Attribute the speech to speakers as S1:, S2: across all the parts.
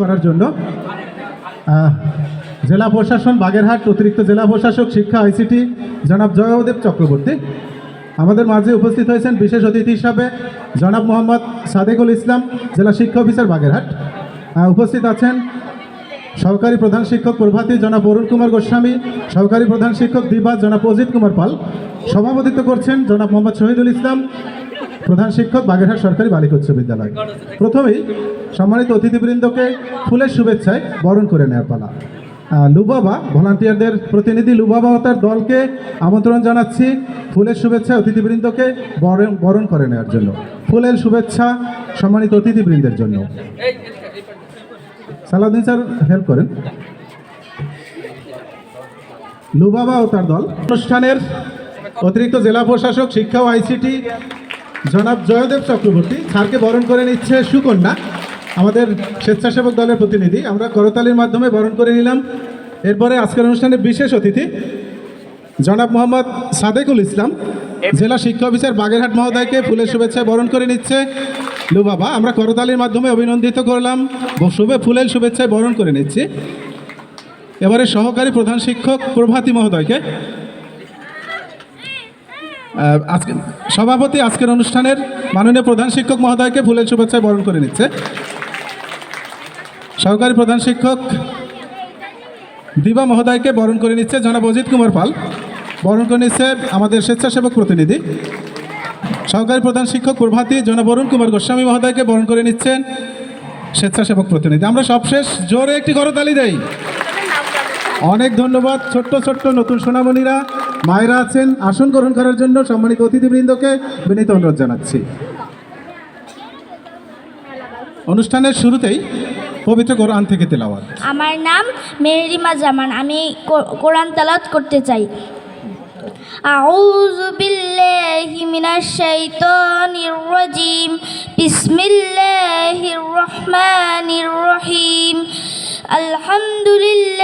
S1: করার জন্য জেলা প্রশাসন বাগেরহাট অতিরিক্ত জেলা প্রশাসক শিক্ষা আইসিটি জনাব জয়দেব চক্রবর্তী আমাদের মাঝে উপস্থিত হয়েছেন বিশেষ অতিথি হিসাবে জনাব মোহাম্মদ সাদেকুল ইসলাম জেলা শিক্ষা অফিসার বাগেরহাট উপস্থিত আছেন সহকারী প্রধান শিক্ষক প্রভাতী জনাব অরুণ কুমার গোস্বামী সহকারী প্রধান শিক্ষক দিবা জনাব অজিত কুমার পাল সভাপতিত্ব করছেন জনাব মোহাম্মদ শহীদুল ইসলাম প্রধান শিক্ষক বাগেরহাট সরকারি বালিক উচ্চ বিদ্যালয় প্রথমেই সম্মানিত অতিথিবৃন্দকে ফুলের শুভেচ্ছায় বরণ করে নেওয়ার পালা লুবাবা ভলান্টিয়ারদের প্রতিনিধি লুবাবা ও তার দলকে আমন্ত্রণ জানাচ্ছি ফুলের শুভেচ্ছা অতিথিবৃন্দকে বরণ বরণ করে নেওয়ার জন্য ফুলের শুভেচ্ছা সম্মানিত অতিথিবৃন্দের জন্য সালাউদ্দিন স্যার হেল্প করেন লুবাবা ও তার দল অনুষ্ঠানের অতিরিক্ত জেলা প্রশাসক শিক্ষা ও আইসিটি জনাব জয়দেব চক্রবর্তী স্যারকে বরণ করে নিচ্ছে সুকন্যা আমাদের স্বেচ্ছাসেবক দলের প্রতিনিধি আমরা করতালির মাধ্যমে বরণ করে নিলাম এরপরে আজকের অনুষ্ঠানে বিশেষ অতিথি জনাব মোহাম্মদ সাদেকুল ইসলাম জেলা শিক্ষা অফিসার বাগেরহাট মহোদয়কে ফুলের শুভেচ্ছায় বরণ করে নিচ্ছে লু বাবা আমরা করতালির মাধ্যমে অভিনন্দিত করলাম শুভে ফুলের শুভেচ্ছায় বরণ করে নিচ্ছি এবারে সহকারী প্রধান শিক্ষক প্রভাতী মহোদয়কে আজকে সভাপতি আজকের অনুষ্ঠানের মাননীয় প্রধান শিক্ষক মহোদয়কে ফুলের শুভেচ্ছায় বরণ করে নিচ্ছে সহকারী প্রধান শিক্ষক দিবা মহোদয়কে বরণ করে নিচ্ছে জনাব অজিত কুমার পাল বরণ করে নিচ্ছে আমাদের স্বেচ্ছাসেবক প্রতিনিধি সহকারী প্রধান শিক্ষক প্রভাতী জনাব অরুণ কুমার গোস্বামী মহোদয়কে বরণ করে নিচ্ছেন স্বেচ্ছাসেবক প্রতিনিধি আমরা সবশেষ জোরে একটি করতালি দেই অনেক ধন্যবাদ ছোট্ট ছোট্ট নতুন সোনামণিরা মায়েরা আছেন আসন গ্রহণ করার জন্য সম্মানিত অতিথিবৃন্দকে বিনীত অনুরোধ জানাচ্ছি অনুষ্ঠানের শুরুতেই পবিত্র কোরআন থেকে তেলাওয়াত
S2: আমার নাম মেরিমা জামান আমি কোরআন তেলাওয়াত করতে চাই أعوذ بالله من الشيطان الرجيم بسم الله الرحمن الرحيم الحمد لله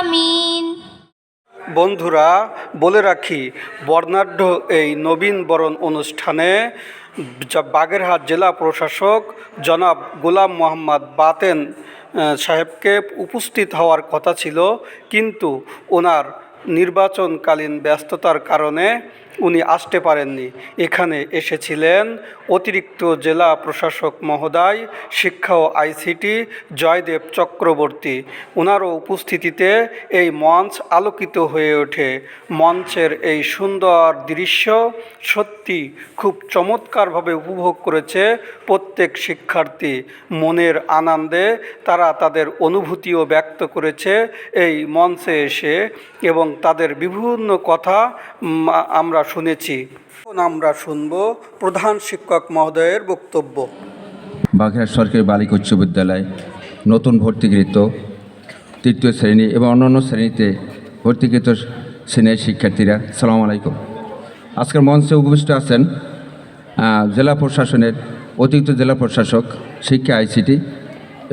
S2: আমিন
S3: বন্ধুরা বলে রাখি বর্ণাঢ্য এই নবীন বরণ অনুষ্ঠানে বাগেরহাট জেলা প্রশাসক জনাব গোলাম মোহাম্মদ বাতেন সাহেবকে উপস্থিত হওয়ার কথা ছিল কিন্তু ওনার নির্বাচনকালীন ব্যস্ততার কারণে উনি আসতে পারেননি এখানে এসেছিলেন অতিরিক্ত জেলা প্রশাসক মহোদয় শিক্ষা ও আইসিটি জয়দেব চক্রবর্তী ওনারও উপস্থিতিতে এই মঞ্চ আলোকিত হয়ে ওঠে মঞ্চের এই সুন্দর দৃশ্য সত্যি খুব চমৎকারভাবে উপভোগ করেছে প্রত্যেক শিক্ষার্থী মনের আনন্দে তারা তাদের অনুভূতিও ব্যক্ত করেছে এই মঞ্চে এসে এবং তাদের বিভিন্ন কথা আমরা শুনেছি এখন আমরা শুনব প্রধান শিক্ষক মহোদয়ের বক্তব্য
S4: বাঘেরা সরকারি বালিকা উচ্চ বিদ্যালয় নতুন ভর্তিকৃত তৃতীয় শ্রেণী এবং অন্যান্য শ্রেণীতে ভর্তিকৃত শ্রেণীর শিক্ষার্থীরা সালাম আলাইকুম আজকের মঞ্চে উপবিষ্ট আছেন জেলা প্রশাসনের অতিরিক্ত জেলা প্রশাসক শিক্ষা আইসিটি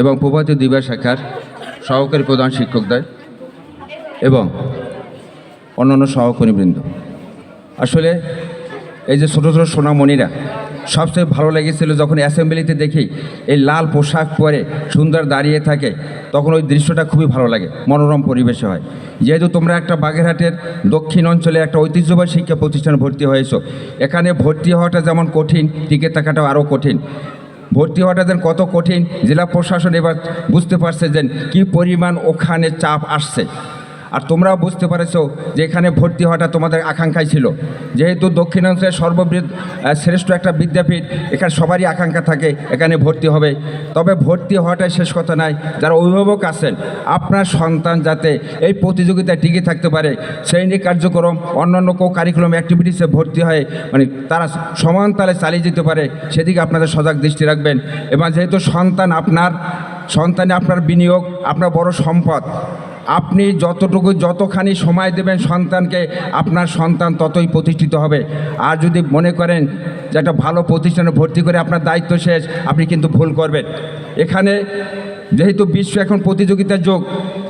S4: এবং প্রভাতী দিবা শাখার সহকারী প্রধান শিক্ষকদ্বয় এবং অন্যান্য সহকর্মীবৃন্দ আসলে এই যে ছোটো ছোটো সোনামণিরা সবচেয়ে ভালো লেগেছিল যখন অ্যাসেম্বলিতে দেখি এই লাল পোশাক পরে সুন্দর দাঁড়িয়ে থাকে তখন ওই দৃশ্যটা খুবই ভালো লাগে মনোরম পরিবেশে হয় যেহেতু তোমরা একটা বাগেরহাটের দক্ষিণ অঞ্চলে একটা ঐতিহ্যবাহী শিক্ষা প্রতিষ্ঠানে ভর্তি হয়েছ এখানে ভর্তি হওয়াটা যেমন কঠিন টিকে থাকাটাও আরও কঠিন ভর্তি হওয়াটা যেন কত কঠিন জেলা প্রশাসন এবার বুঝতে পারছে যে কী পরিমাণ ওখানে চাপ আসছে আর তোমরাও বুঝতে পেরেছ যে এখানে ভর্তি হওয়াটা তোমাদের আকাঙ্ক্ষাই ছিল যেহেতু দক্ষিণাংশের সর্ববৃহৎ শ্রেষ্ঠ একটা বিদ্যাপীঠ এখানে সবারই আকাঙ্ক্ষা থাকে এখানে ভর্তি হবে তবে ভর্তি হওয়াটাই শেষ কথা নয় যারা অভিভাবক আছেন আপনার সন্তান যাতে এই প্রতিযোগিতায় টিকে থাকতে পারে শ্রেণী কার্যক্রম অন্যান্য কো কারিকুলাম অ্যাক্টিভিটিসে ভর্তি হয় মানে তারা সমান তালে চালিয়ে যেতে পারে সেদিকে আপনাদের সজাগ দৃষ্টি রাখবেন এবং যেহেতু সন্তান আপনার সন্তানে আপনার বিনিয়োগ আপনার বড় সম্পদ আপনি যতটুকু যতখানি সময় দেবেন সন্তানকে আপনার সন্তান ততই প্রতিষ্ঠিত হবে আর যদি মনে করেন যে একটা ভালো প্রতিষ্ঠানে ভর্তি করে আপনার দায়িত্ব শেষ আপনি কিন্তু ভুল করবেন এখানে যেহেতু বিশ্ব এখন প্রতিযোগিতার যোগ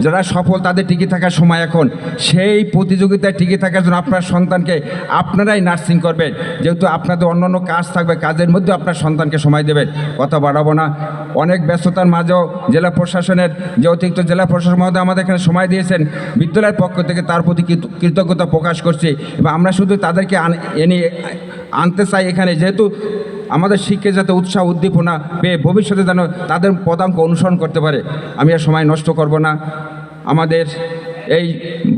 S4: যারা সফল তাদের টিকে থাকার সময় এখন সেই প্রতিযোগিতায় টিকে থাকার জন্য আপনার সন্তানকে আপনারাই নার্সিং করবেন যেহেতু আপনাদের অন্য অন্য কাজ থাকবে কাজের মধ্যে আপনার সন্তানকে সময় দেবেন কথা বাড়াবো না অনেক ব্যস্ততার মাঝেও জেলা প্রশাসনের যে অতিরিক্ত জেলা প্রশাসন মহোদয় আমাদের এখানে সময় দিয়েছেন বিদ্যালয়ের পক্ষ থেকে তার প্রতি কৃতজ্ঞতা প্রকাশ করছি এবং আমরা শুধু তাদেরকে এনে আনতে চাই এখানে যেহেতু আমাদের শিখে যাতে উৎসাহ উদ্দীপনা পেয়ে ভবিষ্যতে যেন তাদের পদাঙ্ক অনুসরণ করতে পারে আমি আর সময় নষ্ট করব না আমাদের এই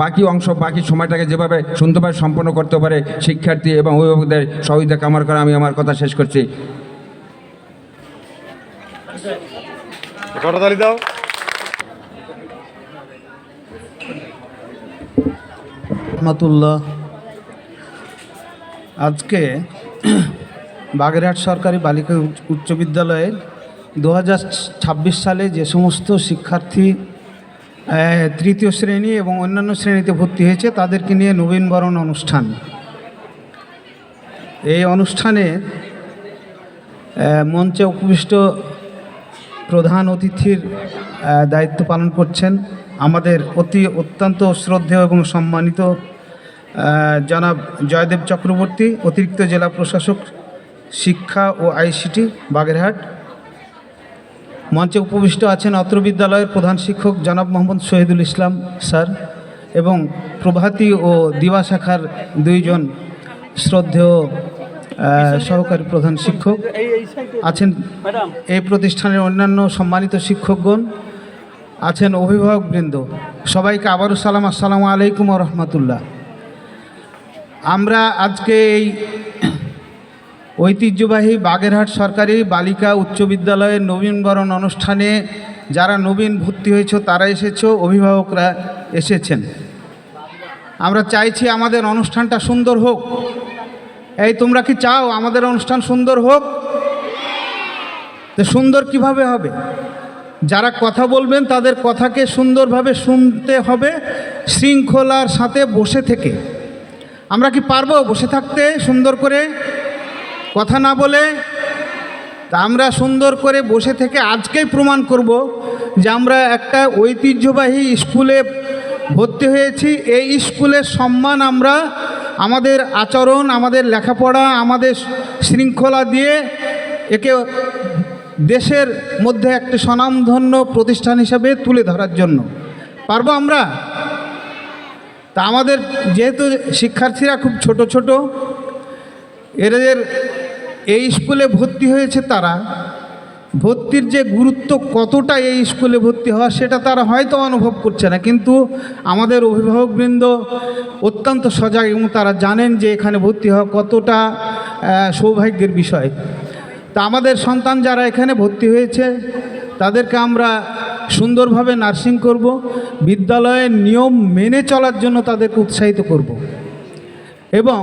S4: বাকি অংশ বাকি সময়টাকে যেভাবে সুন্দরভাবে সম্পন্ন করতে পারে শিক্ষার্থী এবং অভিভাবকদের সহযোগিতা কামার করে আমি আমার কথা শেষ করছি
S5: আজকে বাগেরহাট সরকারি বালিকা উচ্চ বিদ্যালয়ের দু সালে যে সমস্ত শিক্ষার্থী তৃতীয় শ্রেণী এবং অন্যান্য শ্রেণীতে ভর্তি হয়েছে তাদেরকে নিয়ে নবীনবরণ অনুষ্ঠান এই অনুষ্ঠানে মঞ্চে উপবিষ্ট প্রধান অতিথির দায়িত্ব পালন করছেন আমাদের অতি অত্যন্ত শ্রদ্ধেয় এবং সম্মানিত জনাব জয়দেব চক্রবর্তী অতিরিক্ত জেলা প্রশাসক শিক্ষা ও আইসিটি বাগেরহাট মঞ্চে উপবিষ্ট আছেন অত্র বিদ্যালয়ের প্রধান শিক্ষক জনাব মোহাম্মদ শহীদুল ইসলাম স্যার এবং প্রভাতী ও দিবা শাখার দুইজন শ্রদ্ধেয় সহকারী প্রধান শিক্ষক আছেন এই প্রতিষ্ঠানের অন্যান্য সম্মানিত শিক্ষকগণ আছেন অভিভাবকবৃন্দ সবাইকে আবারও সালাম আসসালামু আলাইকুম রহমতুল্লাহ আমরা আজকে এই ঐতিহ্যবাহী বাগেরহাট সরকারি বালিকা উচ্চ বিদ্যালয়ের নবীনবরণ অনুষ্ঠানে যারা নবীন ভর্তি হয়েছে তারা এসেছো অভিভাবকরা এসেছেন আমরা চাইছি আমাদের অনুষ্ঠানটা সুন্দর হোক এই তোমরা কি চাও আমাদের অনুষ্ঠান সুন্দর হোক তো সুন্দর কিভাবে হবে যারা কথা বলবেন তাদের কথাকে সুন্দরভাবে শুনতে হবে শৃঙ্খলার সাথে বসে থেকে আমরা কি পারবো বসে থাকতে সুন্দর করে কথা না বলে তা আমরা সুন্দর করে বসে থেকে আজকেই প্রমাণ করব যে আমরা একটা ঐতিহ্যবাহী স্কুলে ভর্তি হয়েছি এই স্কুলের সম্মান আমরা আমাদের আচরণ আমাদের লেখাপড়া আমাদের শৃঙ্খলা দিয়ে একে দেশের মধ্যে একটি স্বনামধন্য প্রতিষ্ঠান হিসাবে তুলে ধরার জন্য পারবো আমরা তা আমাদের যেহেতু শিক্ষার্থীরা খুব ছোট ছোট এদের এই স্কুলে ভর্তি হয়েছে তারা ভর্তির যে গুরুত্ব কতটা এই স্কুলে ভর্তি হওয়া সেটা তারা হয়তো অনুভব করছে না কিন্তু আমাদের অভিভাবকবৃন্দ অত্যন্ত সজাগ এবং তারা জানেন যে এখানে ভর্তি হওয়া কতটা সৌভাগ্যের বিষয় তা আমাদের সন্তান যারা এখানে ভর্তি হয়েছে তাদেরকে আমরা সুন্দরভাবে নার্সিং করব বিদ্যালয়ের নিয়ম মেনে চলার জন্য তাদেরকে উৎসাহিত করব এবং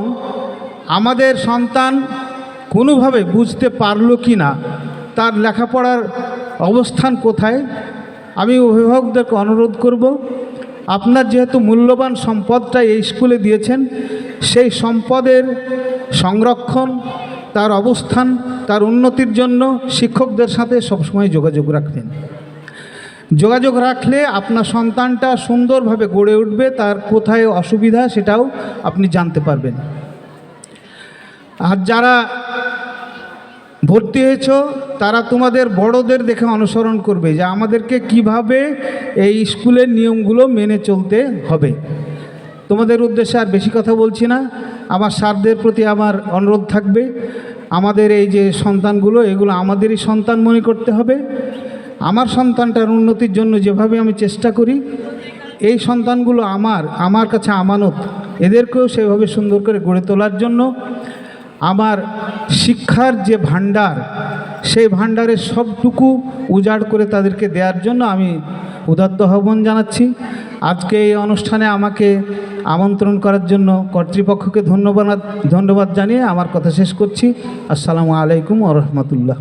S5: আমাদের সন্তান কোনোভাবে বুঝতে পারলো কি না তার লেখাপড়ার অবস্থান কোথায় আমি অভিভাবকদেরকে অনুরোধ করব আপনার যেহেতু মূল্যবান সম্পদটা এই স্কুলে দিয়েছেন সেই সম্পদের সংরক্ষণ তার অবস্থান তার উন্নতির জন্য শিক্ষকদের সাথে সবসময় যোগাযোগ রাখবেন যোগাযোগ রাখলে আপনার সন্তানটা সুন্দরভাবে গড়ে উঠবে তার কোথায় অসুবিধা সেটাও আপনি জানতে পারবেন আর যারা ভর্তি হয়েছ তারা তোমাদের বড়দের দেখে অনুসরণ করবে যে আমাদেরকে কিভাবে এই স্কুলের নিয়মগুলো মেনে চলতে হবে তোমাদের উদ্দেশ্যে আর বেশি কথা বলছি না আমার সারদের প্রতি আমার অনুরোধ থাকবে আমাদের এই যে সন্তানগুলো এগুলো আমাদেরই সন্তান মনে করতে হবে আমার সন্তানটার উন্নতির জন্য যেভাবে আমি চেষ্টা করি এই সন্তানগুলো আমার আমার কাছে আমানত এদেরকেও সেভাবে সুন্দর করে গড়ে তোলার জন্য আমার শিক্ষার যে ভাণ্ডার সেই ভাণ্ডারের সবটুকু উজাড় করে তাদেরকে দেওয়ার জন্য আমি উদাত্ত আহ্বান জানাচ্ছি আজকে এই অনুষ্ঠানে আমাকে আমন্ত্রণ করার জন্য কর্তৃপক্ষকে ধন্যবাদ ধন্যবাদ জানিয়ে আমার কথা শেষ করছি আসসালামু আলাইকুম আ রহমতুল্লাহ